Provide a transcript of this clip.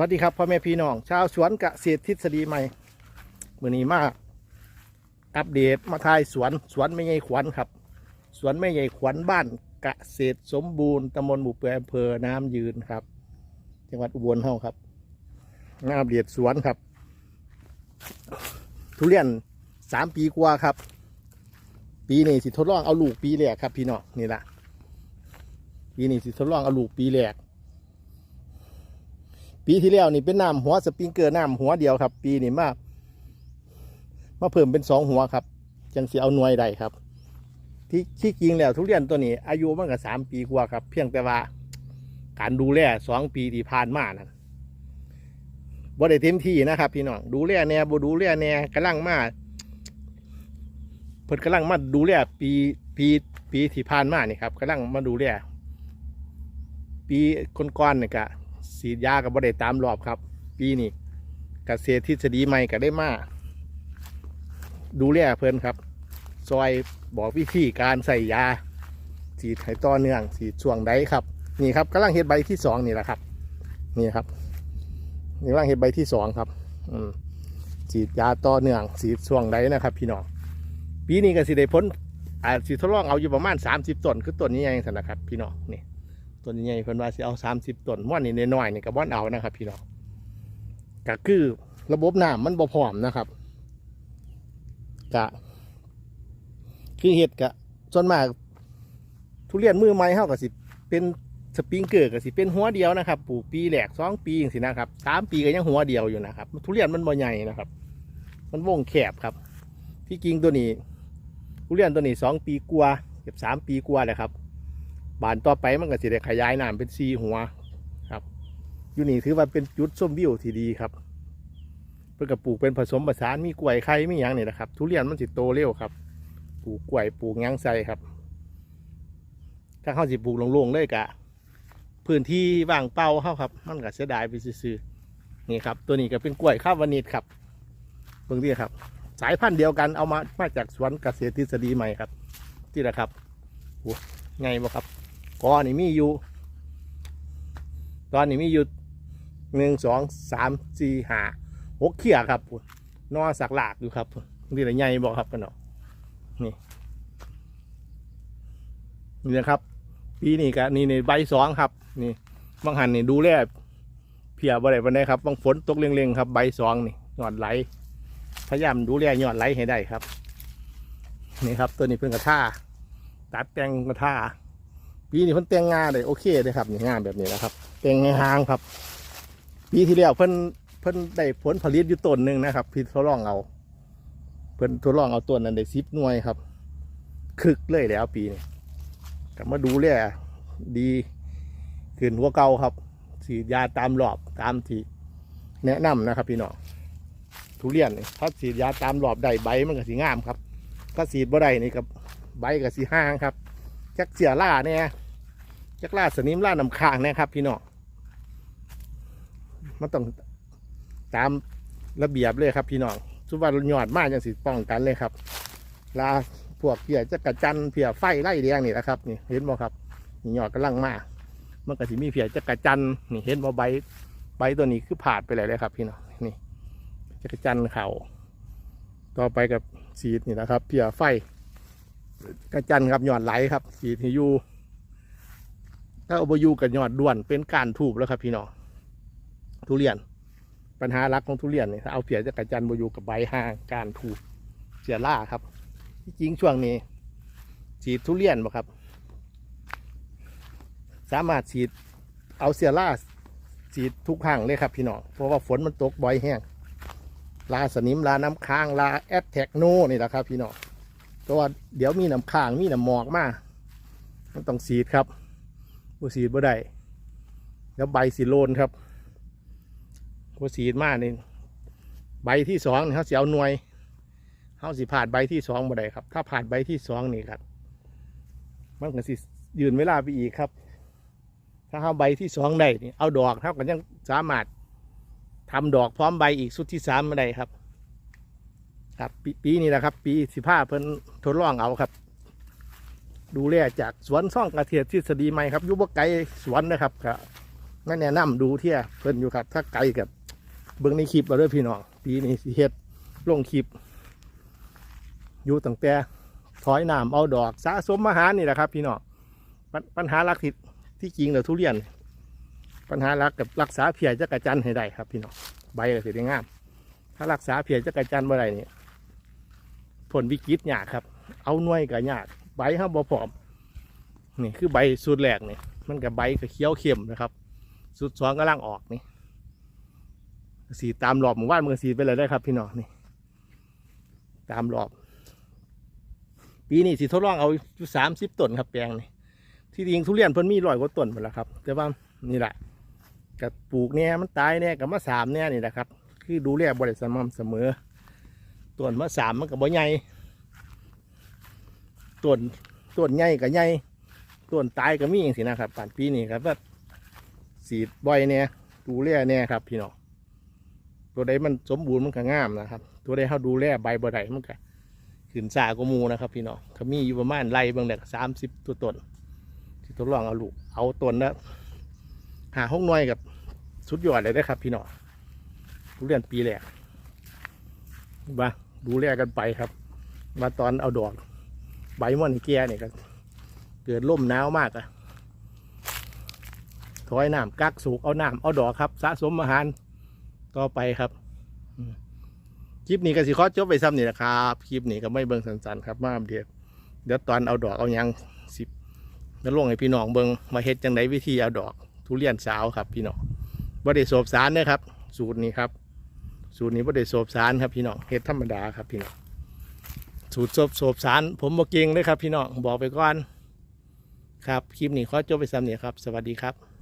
วัสดีครับพ่อแม่พี่น้องชาวสวนเกษตรทฤษฎีใหม่มือนี้มาอัปเดตมาทายสวนสวนไม่ใหญ่ขวัญครับ สวนไม่ใหญ่ขวัญบ้านกเกษตรสมบูรณ์ตำบลบุเปื่ออำเภอน้ำยืนครับ จังหวัดอุบลเฮาครับงานอัปเดสวนครับ ทุเรียนสามปีกว่าครับ ปีนี้สิทดลองเอาลูกปีแรกครับ พี่น้องนี่ละปีนี้สิทดลองเอาลูกปีแรก ปีที่แล้วนี่เป็นน้ำหัวสปริงเกอร์น้ำหัวเดียวครับ ปีนี้มามาเพิ่มเป็นสองหัวครับจังสีเอาหน่วยใดครับ ที่ที่จริงแล้วทุเรียนตัวนี้ อายุมันก็สามปีกว่าครับ เพียงแต่ว่า การดูแลสองปีที่ผ่านมานั้นบ่ได้เต็มที่นะครับพี่น้องดูแลแน่บ่ดูแลแน่กำลังมาเพิ่นกำลังมาดูแลปีปีปีที่ผ่านมานี่ครับกำลังมาดูแลปีก่อนๆนี่ก็ สีดยากับ่ได้ตามรอบครับ ปีนี้เกษตรทฤษฎีใหม่ก็ได้มาดูแลเพิ่นครับ ซอยบอกวิธีการใส่ยาสีดให้ต่อเนื่องสีดช่วงใดครับ นี่ครับกำลังเฮ็ดใบที่สองนี่แหละครับ นี่ครับนี่กำลังเฮ็ดใบที่สองครับ อืมสีดยาต่อเนื่องสีดช่วงใดนะครับ พี่น้องปีนี้ก็สิได้พ้นอาจสิทดลองเอาอยู่ประมาณ 30ต้นคือต้นนี้เองสันนะครับ พี่น้องนี่ ต้นใหญ่เพิ่นว่าสิเอาสามสิบต้นม่อนนี่น้อยๆนี่ก็บ่อนเอานะครับ พี่น้องก็คือระบบน้ำมันบ่พร้อมนะครับกะคือเห็ดกะส่วนมาก ทุเรียนมือใหม่เฮาก็สิ เป็นสปริงเกอร์ก็สิเป็นหัวเดียวนะครับปลูกปีแหลกสองปีจังซี่นะครับสามปีก็ยังหัวเดียวอยู่นะครับ ทุเรียนมันบ่ใหญ่นะครับ มันวงแคบครับ ที่จริงตัวนี้ ทุเรียนตัวนี้สองปีกว่าเกือบสามปีกว่าเลยครับ บานต่อไปมันก็สิได้ขยายน้ำเป็นซีหัวครับอยู่นี่ถือว่าเป็นจุดส้มวิวที่ดีครับ เพื่อกปลูกเป็นผสมผสานมีกล้วยไข่มีหยังนี่นะครับ ทุเรียนมันสิโตเร็วครับ ปลูกกล้วยปลูกหยังใส่ครับ ถ้าเข้าสิปลูกโล่งๆเลยกะ พื้นที่ว่างเปล่าเข้าครับ มันก็เสียดายไปซื่อๆนี่ครับ ตัวนี้ก็เป็นกล้วยข้าววานิดครับเบิ่งดีครับ สายพันธุ์เดียวกันเอามามาจากสวนเกษตรทฤษฎีใหม่ครับที่ละครับโอ้ไงบ่ครับ กอนี่มีอยู่ ตอนนี้มีอยู่หนึ่งสองสามสี่ห้าหกเขียครับพุ่นนอสักหลากอยู่ครับนี่แหละใหญ่บอกครับกันเนาะนี่นี่นะครับปีนี้ก็นี่ในใบสองครับ นี่บางหันนี่ดูแลเพียบ่ได้ปานใดครับบางฝนตกเร่งๆครับใบสองนี่ยอดไหลพยายามดูแลยอดไหลให้ได้ครับ นี่ครับตัวนี้เพิ่งกระท่าตัดแต่งกระท่า ปีนี้เพิ่นแต่งงานเลยโอเคเลยครับนี่งานแบบนี้นะครับแต่งให้ห่างครับ ปีที่แล้วเพิ่นเพิ่นได้ผลผลิตอยู่ต้นหนึ่งนะครับ พี่ทดลองเอา เพิ่นทดลองเอาต้นนั้นได้สิบหน่วยครับคึกเลยแล้วปีนี้กลับมาดูแลดีขึ้นหัวาเก่าครับฉีดยาตามรอบตามที่แนะนำนะครับ พี่น้องทุเรียนนี่ถ้าฉีดยาตามรอบได้ใบมันก็สีงามครับ ถ้าฉีดบ่ได้นี่กับใบก็สีห่างครับ จักเสียล่าเนี่ยจักล่าสนิมล่าน้ำค้างเนะครับพี่น้องมันต้องตามระเบียบเลยครับพี่น้องสุวรรณยอดมากยังสิป้องกันเลยครับ ลาพวกเพียจักระจันเพียไฟไล่แดงนี่นะครับนี่เห็นบ่ครับนี่ยอดกำลังมากมันก็สิมีเพียจักระจันนี่เห็นบ่ใบใบตัวนี้คือผาดไปเลยเลยครับ พี่น้องนี่จักระจันเขาต่อไปกับสีดนี่นะครับ เพียไฟ กระจันครับหยอดไหลครับสีที่อยู่ถ้าอาไปอยู่กับหยอดด่วนเป็นการถูกแล้วครับพี่น้องทุเรียน ปัญหารักของทุเรียนเนี่ยถ้าเอาเพียจะกระจันอบอยู่กับใบห่างการถูกเสียล่าครับที่จริงช่วงนี้ฉีดทุเรียนบ่ครับ สามารถฉีดเอาเสียล่าฉีดทุกครั้งเลยครับพี่น้องเพราะว่าฝนมันตกบ่อยแห้งลาสนิมลาน้ำค้างลาแอดแทกโนนี่แหละครับพี่น้อง เพราะว่าเดี๋ยวมีน้ำค้างมีน้ำหมอกมามันต้องสีดครับบ่สีดบ่ได้แล้วใบสีโลนครับบ่สีดมากนี่ใบที่สองนี่เขาเสิเอาหน่วยเขาสิผ่านใบที่สองบ่ได้ครับ ถ้าผ่านใบที่สองนี่ครับมันก็สิยืนเวลาไปอีกครับ ถ้าเขาใบที่สองได้นี่เอาดอกเท่ากันยังสามารถทำดอกพร้อมใบอีกสุดที่สามไม่ได้ครับ ครับปปีนี้นะครับ ปีสิบห้าเพิ่นทดลองเอาครับ ดูแลจากสวนซ่องกระเทียมทฤษฎีใหม่ครับอยุบไกลสวนนะครับก็นั่นแนะนำดูเที่ยเพิ่นอยู่ครับ ถ้าไกลกับเบิ่งในคลิปมาด้วยพี่น้องปีนี้สิเฮ็ดลงคลิป อยู่ตั้งแต่ถอยน้ำเอาดอกสะสมอาหารนี่แหละครับ พี่น้องป,ปัญหาหลักที่ที่จริงแล้วทุเรียน ปัญหาหลักกับรักษาเพียจักรจันให้ได้ครับ พี่น้องใบก็สิได้งามถ้ารักษาเพียจักรจันทร์เมื่อไรนี่ ผลวิกฤตยากครับ เอาหน่วยก็ยากใบห้าบ่พร้อมนี่คือใบสุดแรกนี่มันกับใบก็เขี้ยวเข้มนะครับสุดสองกำลังออกนี่สีตามรอบหมู่บ้านเมืองสีไปเลยได้ครับ พี่น้องนี่ ตามรอบ ปีนี้สีทดลองเอาสามสิบต้นครับแปลงนี่ที่จริงทุเรียนเพิ่นมีร้อยกว่าต้นหมดแล้วครับ แต่ว่านี่แหละกับปลูกเนี่ยมันตายเนี่ยกับมาสามเนี่ยนี่แหละครับ คือดูแลบริสม่ำเสมอ ต้นมาสามมันกับบ่ใหญ่ต้นต้นใหญ่กับใหญ่ต้นตายก็มีอย่างสินะครับป่านปีนี้ครับว่าสีบ่อยเนี่ยดูแลเนี่ยครับ พี่น้องตัวใดมันสมบูรณ์มันก็งามนะครับ ตัวใดเขาดูแลใบบ่ได้มันก็ขึ้นสากมูนะครับ พี่น้องเขามีอยู่ประมาณไรบางแดกสามสิบตัวต้นที่ทดลองเอาลูกเอาต้นนะหาห้องน้อยกับสุดยอดเลยได้ครับ พี่น้องทุเรียนปีแรกมา ดูแลกันไปครับ มาตอนเอาดอก ใบมันแก่เนี่ยก็เกิดล่มหนาวมากอะถอยน้ำกักสูกเอาน้ำเอาดอกครับ สะสมอาหารต่อไปครับคลิปนี้ก็สิขอจบไปซ้ำนี่นะครับคลิปนี้ก็ไม่เบิ่งสันๆครับมาเดียวเดี๋ยวตอนเอาดอกเอายังสิบแล้วลงให้พี่น้องเบิ่งมาเฮ็ดจังไดวิธีเอาดอก ทุเรียนสาวครับพี่น้องบ่ได้โสบสารนะครับ สูตรนี้ครับ สูตรนี้บ่ได้โสบสารครับพี่น้องเห็ดธรรมดาครับพี่น้องสูตรโสบโสบสาร ผมบอกเก่งเลยครับพี่น้องบอกไปก่อนครับคลิปนี้ขอจบไปซ้ำนี่ครับ สวัสดีครับ